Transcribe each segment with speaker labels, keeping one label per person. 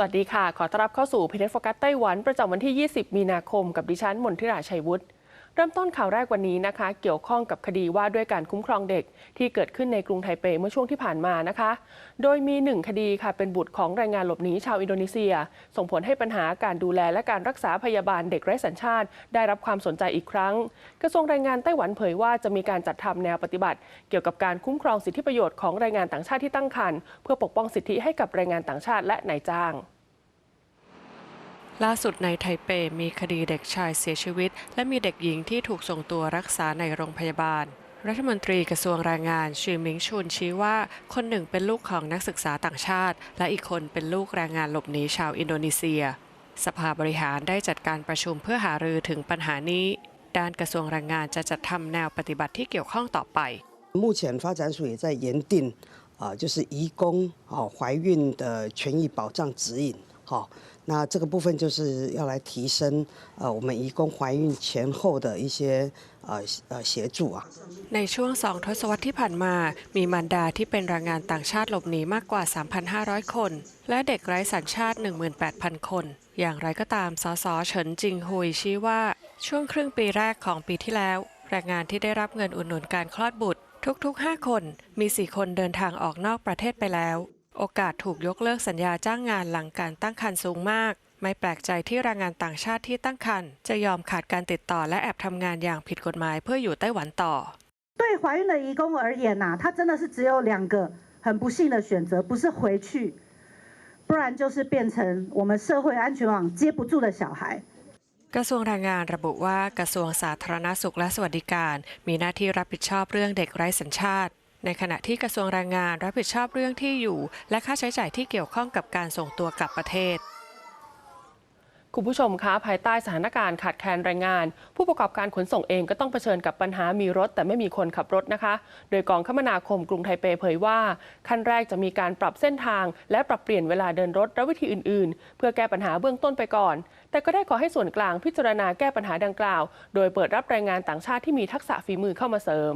Speaker 1: สวัสดีค่ะ ขอต้อนรับเข้าสู่พีเ s โฟกัสไต้หวันประจำวันที่ 20 มีนาคม กับดิฉันมนทิราชัยวุฒิ เริ่มต้นข่าวแรกวันนี้นะคะ เกี่ยวข้องกับคดีว่าด้วยการคุ้มครองเด็ก ที่เกิดขึ้นในกรุงไทเปเมื่อช่วงที่ผ่านมานะคะ โดยมีหนึ่งคดีค่ะเป็นบุตรของแรงงานหลบหนีชาวอินโดนีเซีย ส่งผลให้ปัญหาการดูแลและการรักษาพยาบาลเด็กไร้สัญชาติ ได้รับความสนใจอีกครั้ง กระทรวงแรงงานไต้หวันเผยว่าจะมีการจัดทำแนวปฏิบัติ เกี่ยวกับการคุ้มครองสิทธิประโยชน์ของแรงงานต่างชาติที่ตั้งครรภ์เพื่อปกป้องสิทธิให้กับแรงงานต่างชาติและนายจ้าง
Speaker 2: ล่าสุดในไทเปมีคดีเด็กชายเสียชีวิต และมีเด็กหญิงที่ถูกส่งตัวรักษาในโรงพยาบาล รัฐมนตรีกระทรวงแรงงานชีมิงชุนชี้ว่า คนหนึ่งเป็นลูกของนักศึกษาต่างชาติ และอีกคนเป็นลูกแรงงานหลบหนีชาวอินโดนีเซีย สภาบริหารได้จัดการประชุมเพื่อหารือถึงปัญหานี้ ด้านกระทรวงแรงงานจะจัดทำแนวปฏิบัติที่เกี่ยวข้องต่อไป
Speaker 3: 目前发展署也在研定，啊、就是移工哦怀孕的权益保障指引， 好、那这个部分就是要来提升呃我们移工怀孕前后的一些呃呃协助啊。
Speaker 2: ในช่วงสองทศวรรษที่ผ่านมา มีมารดาที่เป็นแรงงานต่างชาติหลบหนีมากกว่า 3,500 คน และเด็กไร้สัญชาติ 18,000 คน อย่างไรก็ตาม สสเฉินจิงฮุยชี้ว่า ช่วงครึ่งปีแรกของปีที่แล้ว แรงงานที่ได้รับเงินอุดหนุนการคลอดบุตร ทุกๆ 5 คน มี 4 คนเดินทางออกนอกประเทศไปแล้ว โอกาสถูกยกเลิกสัญญาจ้างงานหลังการตั้งครรภ์สูงมาก ไม่แปลกใจที่แรงงานต่างชาติที่ตั้งครรภ์จะยอมขาดการติดต่อและแอบทำงานอย่างผิดกฎหมายเพื่ออยู่ไต้หวันต่อ
Speaker 4: 对怀孕的移工而言呐、他真的是只有两个很不幸的选择，不是回去，不然就是变成我们社会安全网接不住的小孩。
Speaker 2: กระทรวงแรงงานระบุว่ากระทรวงสาธารณสุขและสวัสดิการ มีหน้าที่รับผิดชอบเรื่องเด็กไร้สัญชาติ ในขณะที่กระทรวงแรงงานรับผิดชอบเรื่องที่อยู่ และค่าใช้จ่ายที่เกี่ยวข้องกับการส่งตัวกลับประเทศ
Speaker 1: คุณผู้ชมคะภายใต้สถานการณ์ขาดแคลนแรงงาน ผู้ประกอบการขนส่งเองก็ต้องเผชิญกับปัญหามีรถแต่ไม่มีคนขับรถนะคะ โดยกองคมนาคมกรุงไทเปเผยว่า ขั้นแรกจะมีการปรับเส้นทาง และปรับเปลี่ยนเวลาเดินรถและวิธีอื่นๆ เพื่อแก้ปัญหาเบื้องต้นไปก่อน แต่ก็ได้ขอให้ส่วนกลางพิจารณาแก้ปัญหาดังกล่าว โดยเปิดรับแรงงานต่างชาติที่มีทักษะฝีมือเข้ามาเสริม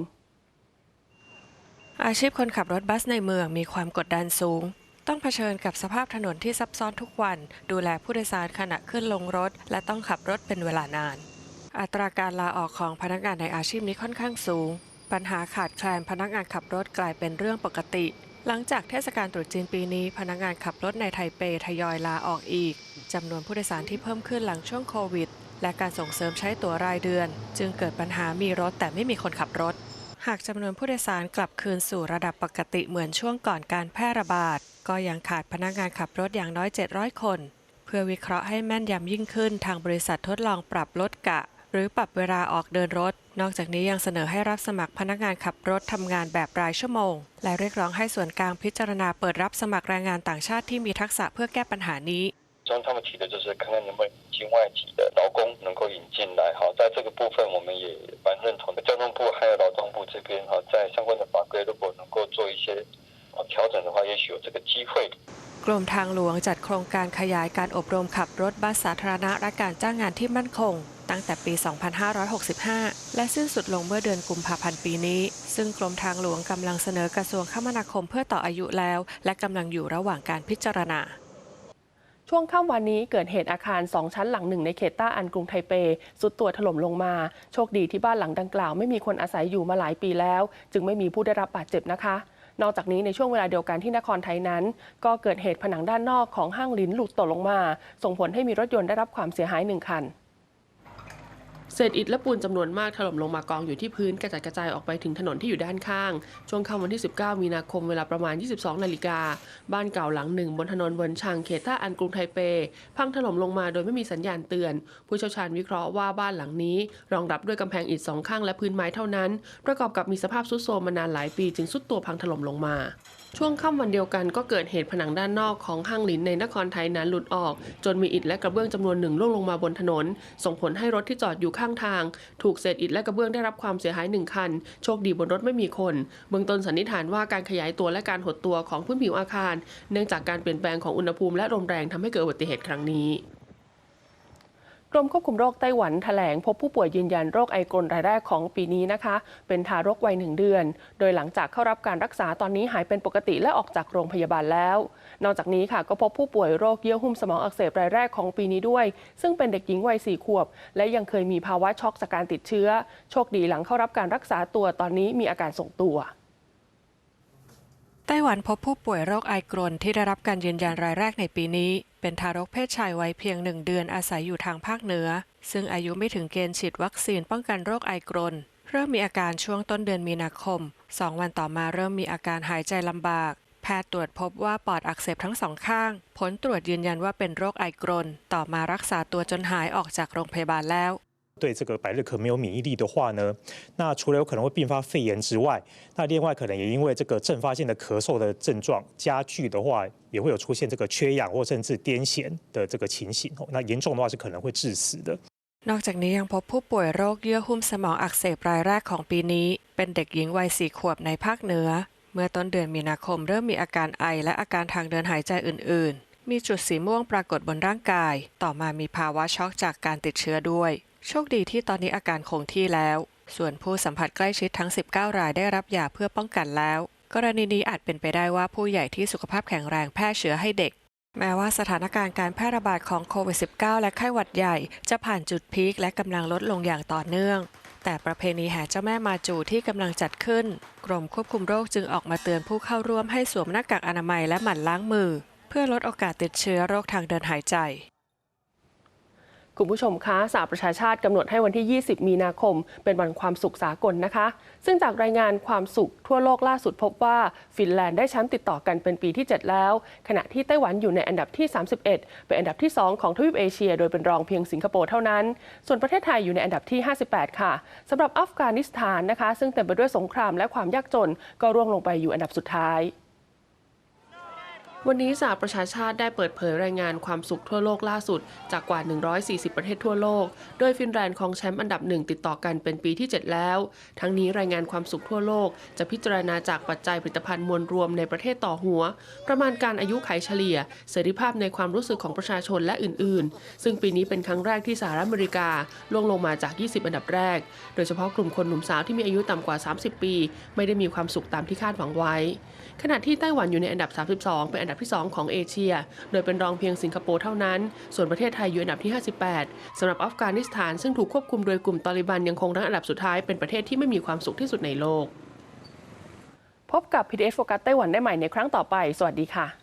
Speaker 2: อาชีพคนขับรถบัสในเมืองมีความกดดันสูง ต้องเผชิญกับสภาพถนนที่ซับซ้อนทุกวัน ดูแลผู้โดยสารขณะขึ้นลงรถ และต้องขับรถเป็นเวลานาน อัตราการลาออกของพนักงานในอาชีพนี้ค่อนข้างสูง ปัญหาขาดแคลนพนักงานขับรถกลายเป็นเรื่องปกติ หลังจากเทศกาลตรุษจีนปีนี้ พนักงานขับรถในไทเปทยอยลาออกอีกจำนวนผู้โดยสารที่เพิ่มขึ้นหลังช่วงโควิด และการส่งเสริมใช้ตั๋วรายเดือน จึงเกิดปัญหามีรถแต่ไม่มีคนขับรถ หากจำนวนผู้โดยสารกลับคืนสู่ระดับปกติเหมือนช่วงก่อนการแพร่ระบาด ก็ยังขาดพนักงานขับรถอย่างน้อย 700 คน เพื่อวิเคราะห์ให้แม่นยำยิ่งขึ้น ทางบริษัททดลองปรับลดกะ หรือปรับเวลาออกเดินรถ นอกจากนี้ยังเสนอให้รับสมัครพนักงานขับรถทำงานแบบรายชั่วโมง และเรียกร้องให้ส่วนกลางพิจารณาเปิดรับสมัครแรงงานต่างชาติที่มีทักษะเพื่อแก้ปัญหานี้
Speaker 5: 中他们提的就是看看能不能引进外籍的劳工能够引进来。好，在这个部分我们也蛮认同的。交通部还有劳动部这边哈，在相关的法规如果能够做一些啊调整的话，也许有这个机会。
Speaker 2: กรมทางหลวงจัดโครงการขยายการอบรมขับรถบัสสาธารณะและการจ้างงานที่มั่นคง ตั้งแต่ปี 2565 และสิ้นสุดลงเมื่อเดือนกุมภาพันธ์ปีนี้ ซึ่งกรมทางหลวงกำลังเสนอกระทรวงคมนาคมเพื่อต่ออายุแล้ว และกำลังอยู่ระหว่างการพิจารณา
Speaker 1: ช่วงค่ำวันนี้เกิดเหตุอาคารสองชั้นหลังหนึ่งในเขตต้าอันกรุงไทเปสุดตัวถล่มลงมา โชคดีที่บ้านหลังดังกล่าวไม่มีคนอาศัยอยู่มาหลายปีแล้ว จึงไม่มีผู้ได้รับบาดเจ็บนะคะนอกจากนี้ในช่วงเวลาเดียวกันที่นครไทยนั้น ก็เกิดเหตุผนังด้านนอกของห้างลิ้นหลุดตกลงมา ส่งผลให้มีรถยนต์ได้รับความเสียหายหนึ่งคัน เศษอิฐและปูนจำนวนมากถล่มลงมากองอยู่ที่พื้นกระจัดกระจายออกไปถึงถนนที่อยู่ด้านข้าง ช่วงค่ำวันที่ 19 มีนาคมเวลาประมาณ 22 นาฬิกา บ้านเก่าหลังหนึ่งบนถนนเวินชางเขตท่าอันกรุงไทเป พังถล่มลงมาโดยไม่มีสัญญาณเตือน ผู้เชี่ยวชาญวิเคราะห์ว่าบ้านหลังนี้ รองรับด้วยกำแพงอิฐสองข้างและพื้นไม้เท่านั้น ประกอบกับมีสภาพทรุดโทรมมานานหลายปีจึงสุดตัวพังถล่มลงมา ช่วงค่ำวันเดียวกันก็เกิดเหตุผนังด้านนอกของห้างหลินในนครไทยนั้นหลุดออก จนมีอิฐและกระเบื้องจำนวนหนึ่งร่วงลงมาบนถนน ส่งผลให้รถที่จอดอยู่ข้างทาง ถูกเศษอิฐและกระเบื้องได้รับความเสียหายหนึ่งคัน โชคดีบนรถไม่มีคนเบื้องต้นสันนิษฐานว่าการขยายตัวและการหดตัวของพื้นผิวอาคาร เนื่องจากการเปลี่ยนแปลงของอุณหภูมิและลมแรงทำให้เกิดอุบัติเหตุครั้งนี้ กรมควบคุมโรคไต้หวันแถลงพบผู้ป่วยยืนยันโรคไอกลรายแรกของปีนี้นะคะ เป็นทารกวัยหนึ่งเดือน โดยหลังจากเข้ารับการรักษาตอนนี้หายเป็นปกติและออกจากโรงพยาบาลแล้ว นอกจากนี้ค่ะก็พบผู้ป่วยโรคเยื่อหุ้มสมองอักเสบรายแรกของปีนี้ด้วย ซึ่งเป็นเด็กหญิงวัยสี่ขวบ และยังเคยมีภาวะช็อกจากการติดเชื้อ โชคดีหลังเข้ารับการรักษาตัวตอนนี้มีอาการส่งตัว
Speaker 2: ไต้หวันพบผู้ป่วยโรคไอกรนที่ได้รับการยืนยันรายแรกในปีนี้ เป็นทารกเพศชายวัยเพียงหนึ่งเดือนอาศัยอยู่ทางภาคเหนือ ซึ่งอายุไม่ถึงเกณฑ์ฉีดวัคซีนป้องกันโรคไอกรน เริ่มมีอาการช่วงต้นเดือนมีนาคมสองวันต่อมาเริ่มมีอาการหายใจลำบาก แพทย์ตรวจพบว่าปอดอักเสบทั้งสองข้าง ผลตรวจยืนยันว่าเป็นโรคไอกรน ต่อมารักษาตัวจนหายออกจากโรงพยาบาลแล้ว
Speaker 6: 对这个百日咳没有免疫力的话呢，那除了有可能会并发肺炎之外，那另外可能也因为这个阵发性的咳嗽的症状加剧的话，也会有出现这个缺氧或甚至癫痫的这个情形哦。那严重的话是可能会致死的。
Speaker 2: นอกจากนี้ยังพบผู้ป่วยโรคเยื่อหุ้มสมองอักเสบรายแรกของปีนี้ เป็นเด็กหญิงวัยสี่ขวบในภาคเหนือ เมื่อต้นเดือนมีนาคมเริ่มมีอาการไอและอาการทางเดินหายใจอื่น ๆ มีจุดสีม่วงปรากฏบนร่างกาย ต่อมามีภาวะช็อกจากการติดเชื้อด้วย โชคดีที่ตอนนี้อาการคงที่แล้ว ส่วนผู้สัมผัสใกล้ชิดทั้ง 19 รายได้รับยาเพื่อป้องกันแล้ว กรณีนี้อาจเป็นไปได้ว่าผู้ใหญ่ที่สุขภาพแข็งแรงแพร่เชื้อให้เด็ก แม้ว่าสถานการณ์การแพร่ระบาดของโควิด -19 และไข้หวัดใหญ่ จะผ่านจุดพีคและกำลังลดลงอย่างต่อเนื่อง แต่ประเพณีแห่เจ้าแม่มาจูที่กำลังจัดขึ้น กรมควบคุมโรคจึงออกมาเตือนผู้เข้าร่วมให้สวมหน้ากากอนามัยและหมั่นล้างมือ เพื่อลดโอกาสติดเชื้อโรคทางเดินหายใจ
Speaker 1: คุณผู้ชมคะสหประชาชาติกำหนดให้วันที่ 20 มีนาคม เป็นวันความสุขสากลนะคะ ซึ่งจากรายงานความสุขทั่วโลกล่าสุดพบว่า ฟินแลนด์ได้แชมป์ติดต่อกันเป็นปีที่ 7 แล้ว ขณะที่ไต้หวันอยู่ในอันดับที่ 31 เป็นอันดับที่ 2 ของทวีปเอเชีย โดยเป็นรองเพียงสิงคโปร์เท่านั้น ส่วนประเทศไทยอยู่ในอันดับที่ 58 ค่ะสำหรับอัฟกานิสถานนะคะ ซึ่งเต็มไปด้วยสงครามและความยากจนก็ร่วงลงไปอยู่อันดับสุดท้าย วันนี้สหประชาชาติได้เปิดเผยรายงานความสุขทั่วโลกล่าสุด จากกว่า 140 ประเทศทั่วโลก โดยฟินแลนด์ครองแชมป์อันดับหนึ่งติดต่อกันเป็นปีที่ 7 แล้ว ทั้งนี้รายงานความสุขทั่วโลก จะพิจารณาจากปัจจัยผลิตภัณฑ์มวลรวมในประเทศต่อหัว ประมาณการอายุไขเฉลี่ย เสรีภาพในความรู้สึกของประชาชนและอื่น ๆ ซึ่งปีนี้เป็นครั้งแรกที่สหรัฐอเมริกาล่วงลงมาจาก 20 อันดับแรก โดยเฉพาะกลุ่มคนหนุ่มสาวที่มีอายุต่ำกว่า 30 ปี ไม่ได้มีความสุขตามที่คาดหวังไว้ ขณะที่ไต้หวันอยู่ในอันดับ 32 เป็นอันดับดับที่ 2 ของเอเชีย โดยเป็นรองเพียงสิงคโปร์เท่านั้น ส่วนประเทศไทยอยู่อันดับที่ 58สำหรับอัฟกานิสถานซึ่งถูกควบคุมโดยกลุ่มตอริบันยังคงรั้งอันดับสุดท้ายเป็นประเทศที่ไม่มีความสุขที่สุดในโลก พบกับ PDS โฟกัสไต้หวันได้ใหม่ในครั้งต่อไป สวัสดีค่ะ